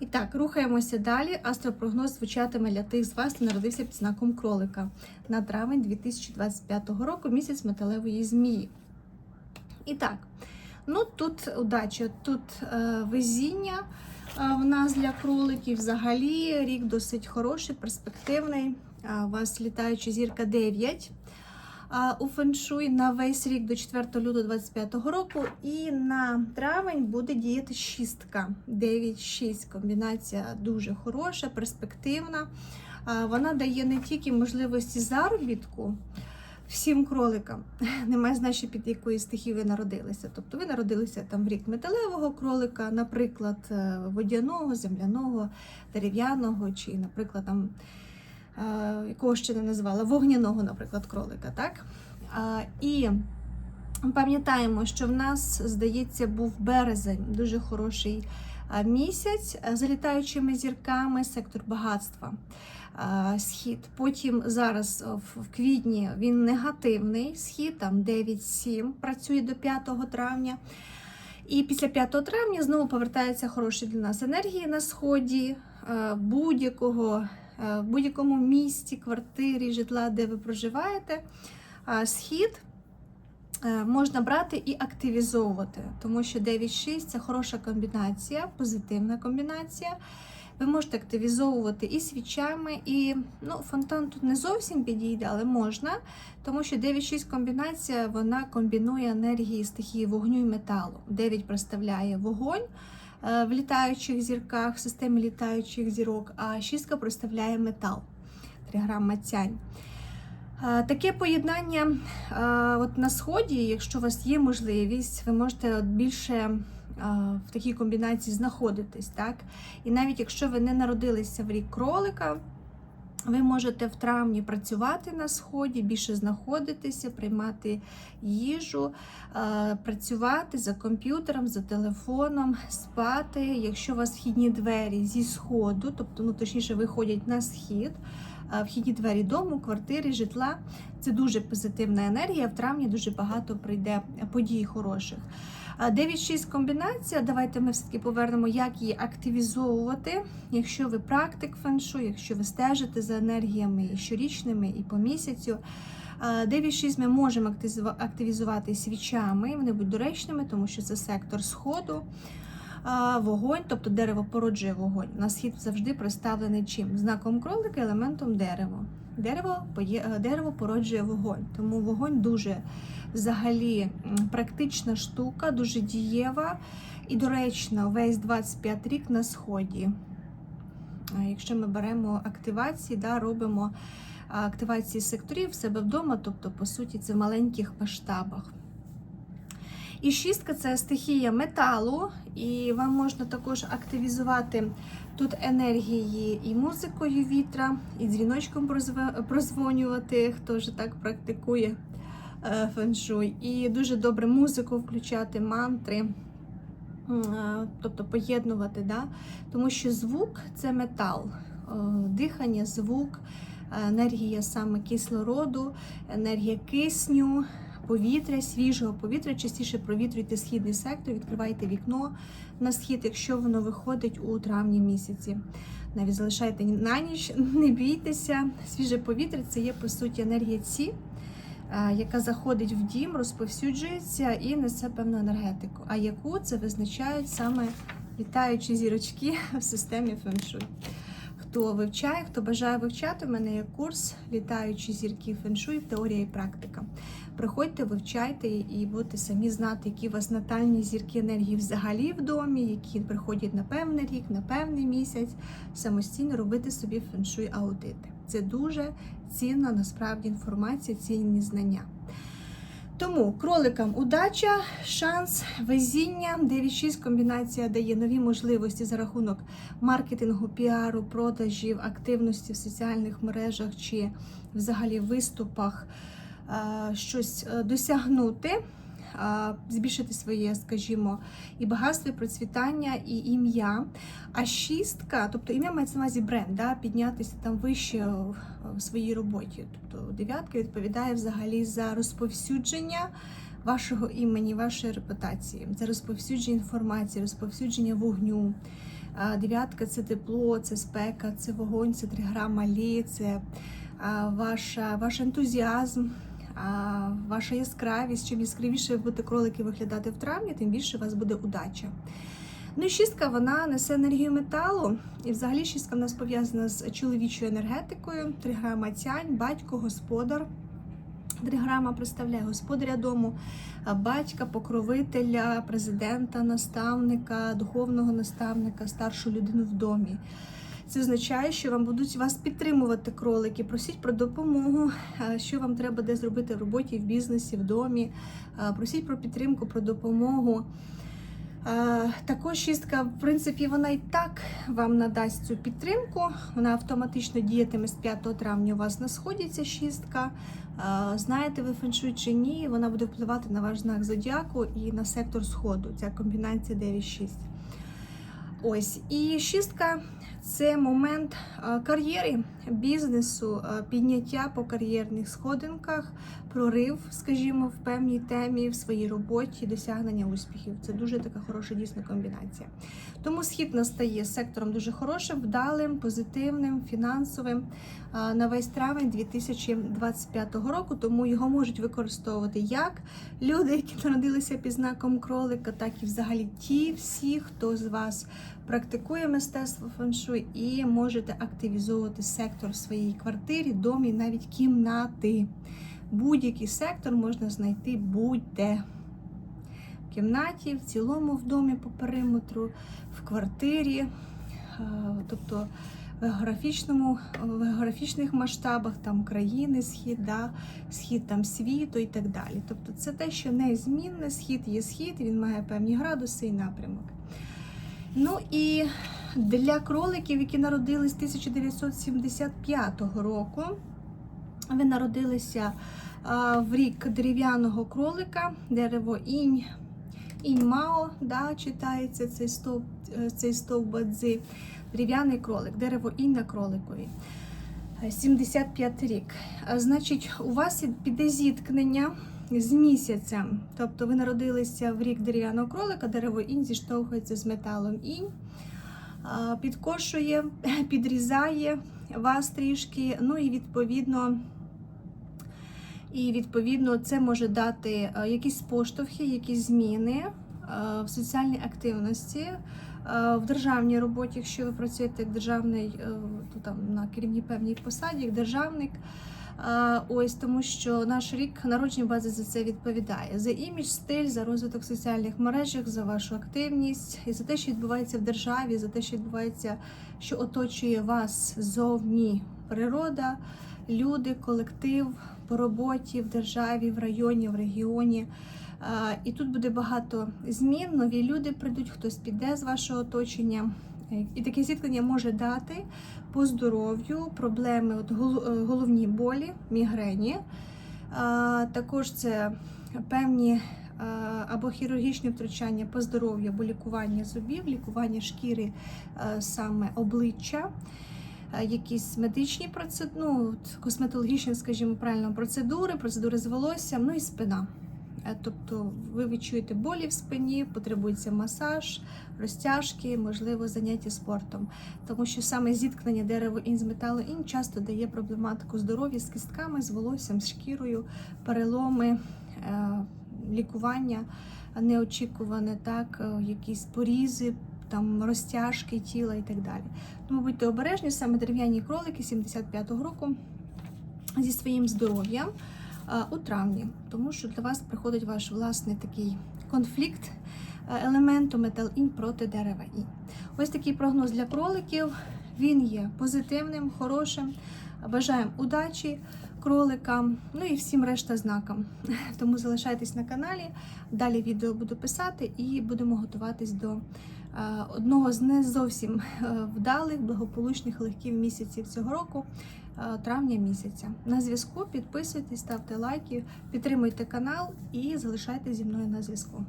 І так, рухаємося далі. Астропрогноз звучатиме для тих з вас, хто народився під знаком кролика на травень 2025 року, місяць металевої змії. І так, ну тут удача, тут е, везіння е, в нас для кроликів. Взагалі рік досить хороший, перспективний. Е, у вас літаюча зірка 9 а, у феншуй на весь рік до 4 лютого 2025 року. І на травень буде діяти шістка. 9-6. Комбінація дуже хороша, перспективна. Вона дає не тільки можливості заробітку. Всім кроликам немає значення під якої стихії ви народилися. Тобто ви народилися там в рік металевого кролика, наприклад, е, водяного, земляного, дерев'яного, чи, наприклад, там якого ще не назвала, вогняного, наприклад, кролика. Так? І пам'ятаємо, що в нас, здається, був березень, дуже хороший місяць е, з літаючими зірками, сектор багатства. Схід. Потім зараз в в квітні він негативний схід, там 9-7, працює до 5 травня. І після 5 травня знову повертаються хороші для нас енергії на сході е, будь-якого е, в будь-якому місті, квартирі, житла, де ви проживаєте, схід е, можна брати і активізовувати, тому що 9-6 це хороша комбінація, позитивна комбінація. Ви можете активізовувати і свічами, і ну, фонтан тут не зовсім підійде, але можна, тому що 9-6 комбінація вона комбінує енергії стихії вогню і металу. 9 представляє вогонь е, в літаючих зірках, в системі літаючих зірок, а шістка представляє метал, триграма цянь. Е, Таке поєднання е, от на сході, якщо у вас є можливість, ви можете більше е, в такій комбінації знаходитись. Так? І навіть якщо ви не народилися в рік кролика, ви можете в травні працювати на сході, більше знаходитися, приймати їжу, е, працювати за комп'ютером, за телефоном, спати. Якщо у вас вхідні двері зі сходу, тобто, ну точніше, виходять на схід, вхідні двері дому, квартири, житла. Це дуже позитивна енергія. В травні дуже багато прийде подій хороших. А 9-6 комбінація. Давайте ми все-таки повернемо, як її активізовувати. Якщо ви практик феншу, якщо ви стежите за енергіями і щорічними, і по місяцю. А, 9-6 ми можемо активізувати свічами, вони будуть доречними, тому що це сектор сходу. Вогонь, тобто дерево породжує вогонь. На схід завжди представлений чим? Знаком кролика, елементом дерева. Дерево, е, дерево породжує вогонь, тому вогонь дуже взагалі практична штука, дуже дієва і доречна весь 25 рік на сході. Якщо ми беремо активації, да, робимо активації секторів в себе вдома, тобто, по суті, це в маленьких масштабах. І шістка це стихія металу, і вам можна також активізувати тут енергії і музикою вітра, і дзвіночком прозвонювати, хто вже так практикує е, феншуй. І дуже добре музику включати, мантри, е, тобто поєднувати, да? тому що звук це метал, Е, дихання, звук, енергія саме кислороду, енергія кисню. Повітря, свіжого повітря, частіше провітрюйте східний сектор, відкривайте вікно на схід, якщо воно виходить у травні місяці. Навіть залишайте на ніч, не бійтеся. Свіже повітря це є по суті енергія ці, е, яка заходить в дім, розповсюджується і несе певну енергетику. А яку це визначають саме літаючі зірочки в системі феншуй. Хто вивчає, хто бажає вивчати, у мене є курс Літаючі зірки феншуй, теорія і практика. Приходьте, вивчайте і будете самі знати, які у вас натальні зірки енергії взагалі в домі, які приходять на певний рік, на певний місяць, самостійно робити собі феншуй аудити. Це дуже цінна насправді інформація, цінні знання. Тому кроликам удача, шанс, везіння, 9-6 комбінація дає нові можливості за рахунок маркетингу, піару, продажів, активності в соціальних мережах чи взагалі виступах е, щось е, досягнути, збільшити своє, скажімо, і багатство, і процвітання, і ім'я. А шістка, тобто ім'я мається на увазі бренд, да, піднятися там вище в своїй роботі. Тобто дев'ятка відповідає взагалі за розповсюдження вашого імені, вашої репутації. Це розповсюдження інформації, розповсюдження вогню. Дев'ятка це тепло, це спека, це вогонь, це триграма лі, це ваша, ваш ентузіазм, ваша яскравість. Чим яскравіше будете кролики виглядати в травні, тим більше у вас буде удача. Ну шістка вона несе енергію металу, і взагалі шістка в нас пов'язана з чоловічою енергетикою. Триграма тянь, батько, господар. Триграма представляє господаря дому, батька, покровителя, президента, наставника, духовного наставника, старшу людину в домі. Це означає, що вам будуть вас підтримувати кролики, просіть про допомогу, що вам треба де зробити в роботі, в бізнесі, в домі. Просіть про підтримку, про допомогу. Е, Також шістка, в принципі, вона і так вам надасть цю підтримку. Вона автоматично діятиме з 5 травня. У вас на сході ця шістка. Е, Знаєте ви феншуй чи ні, вона буде впливати на ваш знак зодіаку і на сектор сходу. Ця комбінація 9-6. Ось і шістка це момент е, кар'єри, бізнесу, е, підняття по кар'єрних сходинках, прорив, скажімо, в певній темі, в своїй роботі, досягнення успіхів. Це дуже така хороша дійсна комбінація. Тому схід настає сектором дуже хорошим, вдалим, позитивним, фінансовим е, на весь травень 2025 року. Тому його можуть використовувати як люди, які народилися під знаком кролика, так і взагалі ті всі, хто з вас практикує мистецтво феншуй і можете активізовувати сектор в своїй квартирі, домі, навіть кімнати. Будь-який сектор можна знайти будь-де. В кімнаті, в цілому в домі по периметру, в квартирі, е, тобто в географічному, в географічних масштабах там країни, схід, да, схід там світу і так далі. Тобто це те, що незмінне, схід є схід, він має певні градуси і напрямок. Ну і для кроликів, які народились 1975 року, ви народилися в рік дерев'яного кролика, дерево інь, інь-мао, да, читається цей стовп, е, цей стовп бадзи, дерев'яний кролик, дерево інь на кроликові. Е, 75 рік. А, Значить, у вас піде зіткнення з місяцем. Тобто ви народилися в рік дерев'яного кролика, дерево інь зіштовхується з металом інь, підкошує, підрізає вас трішки, ну і відповідно. І відповідно це може дати е, якісь поштовхи, якісь зміни е, в соціальній активності, е, в державній роботі, якщо ви працюєте як державний то там на керівній певній посаді, як державник. Ось тому, що наш рік народження бази за це відповідає за імідж, стиль, за розвиток соціальних мережах, за вашу активність і за те, що відбувається в державі, за те, що відбувається, що оточує вас зовні природа, люди, колектив по роботі в державі, в районі, в регіоні. І тут буде багато змін. Нові люди прийдуть, хтось піде з вашого оточення. І таке зіткнення може дати по здоров'ю проблеми, от е, головні болі, мігрені. Також це певні або хірургічні втручання по здоров'ю, або лікування зубів, лікування шкіри саме обличчя е, якісь медичні процедури, ну, косметологічні, скажімо, правильно, процедури, процедури з волоссям, ну і спина. Е, Тобто ви відчуєте болі в спині, потребується масаж, розтяжки, можливо, заняття спортом. Тому що саме зіткнення дерева інь з металу інь часто дає проблематику здоров'я з кістками, з волоссям, з шкірою, переломи, е, лікування неочікуване, так, е, якісь порізи, там розтяжки тіла і так далі. Тому будьте обережні, саме дерев'яні кролики 75-го року зі своїм здоров'ям у травні, тому що для вас приходить ваш власний такий конфлікт е, елементу метал інь проти дерева інь. Ось такий прогноз для кроликів. Він є позитивним, хорошим. Бажаємо удачі кроликам, ну і всім решта знакам. Тому залишайтесь на каналі. Далі відео буду писати і будемо готуватись до е, одного з не зовсім е, вдалих, благополучних легких місяців цього року, травня місяця. На зв'язку підписуйтесь, ставте лайки, підтримуйте канал і залишайте зі мною на зв'язку.